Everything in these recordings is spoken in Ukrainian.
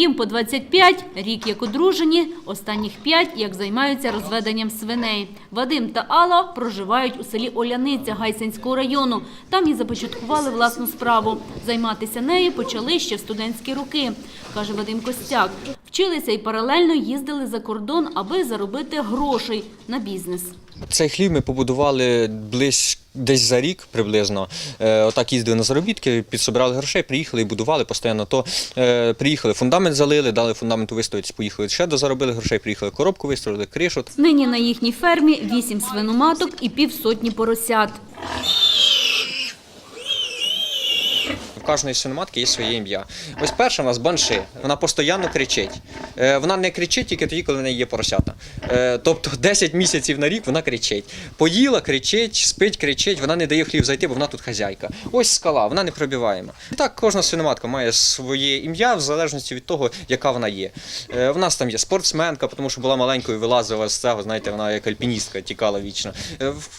Їм по 25, рік як одружені, останніх 5 як займаються розведенням свиней. Вадим та Алла проживають у селі Оляниця Гайсинського району. Там і започаткували власну справу. Займатися нею почали ще в студентські роки, каже Вадим Костяк. Вчилися і паралельно їздили за кордон, аби заробити грошей на бізнес. Цей хлів ми побудували близь десь за рік приблизно. Е, отак їздили на заробітки, підсобирали грошей, приїхали і будували постійно. То е, приїхали, фундамент залили, дали фундаменту виставитись, поїхали ще дозаробили грошей, приїхали коробку виставили, кришу. Нині на їхній фермі вісім свиноматок і півсотні поросят. У кожної свиноматки є своє ім'я. Ось перша у нас банши. Вона постійно кричить. Е, Вона не кричить тільки тоді, коли в неї є поросята. Е, Тобто 10 місяців на рік вона кричить. Поїла, кричить, спить, кричить, вона не дає в хлів зайти, бо вона тут хазяйка. Ось скала, вона не пробиваєма. Так кожна свиноматка має своє ім'я в залежності від того, яка вона є. Е, В нас там є спортсменка, тому що була маленькою, вилазила з цього, знаєте, вона як альпіністка тікала вічно.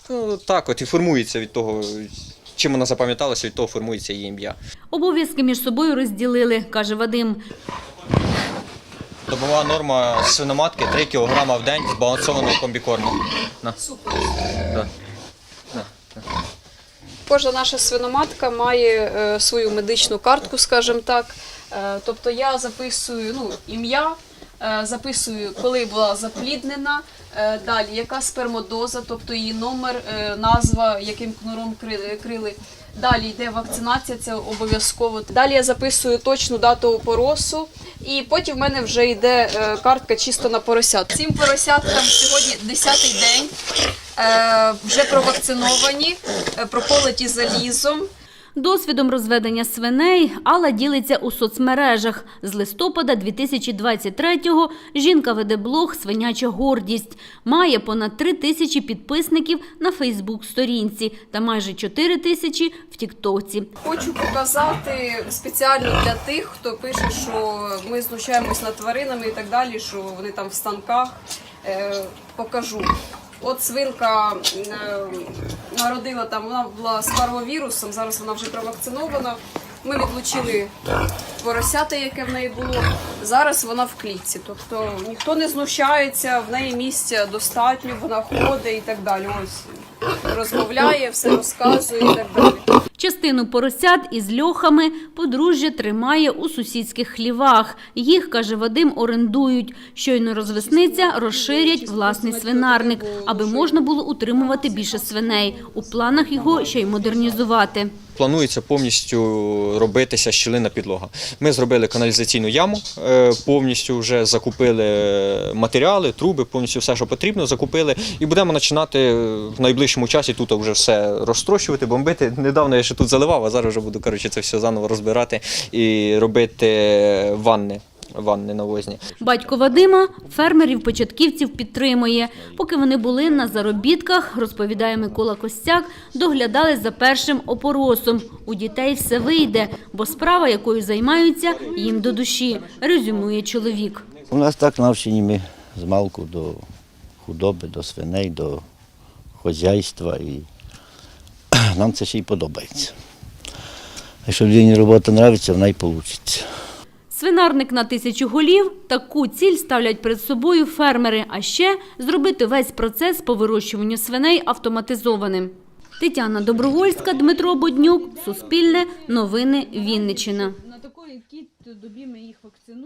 Ну, Так, от і формується від того. Чим вона запам'яталася, від того формується її ім'я. Обов'язки між собою розділили, каже Вадим. Добова норма свиноматки 3 кг в день збалансованого комбікорму. На. Да. Кожна наша свиноматка має е, свою медичну картку, скажімо так. Е, тобто я записую ну, ім'я, записую, коли була запліднена, е, далі яка спермодоза, тобто її номер, е, назва, яким кнуром крили. Далі йде вакцинація, це обов'язково. Далі я записую точну дату опоросу, і потім в мене вже йде е, картка чисто на поросят. Цим поросяткам сьогодні 10-й день. Е, вже провакциновані, е, проколоті залізом. Досвідом розведення свиней Алла ділиться у соцмережах. З листопада 2023-го жінка веде блог «Свиняча гордість». Має понад 3 тисячі підписників на Фейсбук-сторінці та майже 4 тисячі в Тіктоці. Хочу показати спеціально для тих, хто пише, що ми знущаємось над тваринами і так далі, що вони там в станках. Е, покажу. От свинка е, народила там, вона була з паровірусом, зараз вона вже провакцинована. Ми відлучили поросята, яке в неї було. Зараз вона в клітці. Тобто ніхто не знущається, в неї місця достатньо, вона ходить і так далі. Ось розмовляє, все розказує і так далі. Частину поросят із льохами подружжя тримає у сусідських хлівах. Їх, каже Вадим, орендують. Щойно розвесниця розширять власний свинарник, аби можна було утримувати більше свиней. У планах його ще й модернізувати. Планується повністю робитися щілина підлога. Ми зробили каналізаційну яму, е, повністю вже закупили матеріали, труби, повністю все, що потрібно, закупили. І будемо починати в найближчому часі тут вже все розтрощувати, бомбити. Недавно я ще тут заливав, а зараз вже буду коротше, це все заново розбирати і робити ванни. Ванни навозні. Батько Вадима фермерів-початківців підтримує. Поки вони були на заробітках, розповідає Микола Костяк, доглядали за першим опоросом. У дітей все вийде, бо справа, якою займаються, їм до душі, резюмує чоловік. У нас так навчені ми з малку до худоби, до свиней, до хазяйства і нам це ще й подобається. Якщо людині робота подобається, вона й вийде. Свинарник на тисячу голів – таку ціль ставлять перед собою фермери, а ще зробити весь процес по вирощуванню свиней автоматизованим. Тетяна Добровольська, Дмитро Боднюк, Суспільне, Новини Вінниччина. На такої добі ми їх вакцинуємо.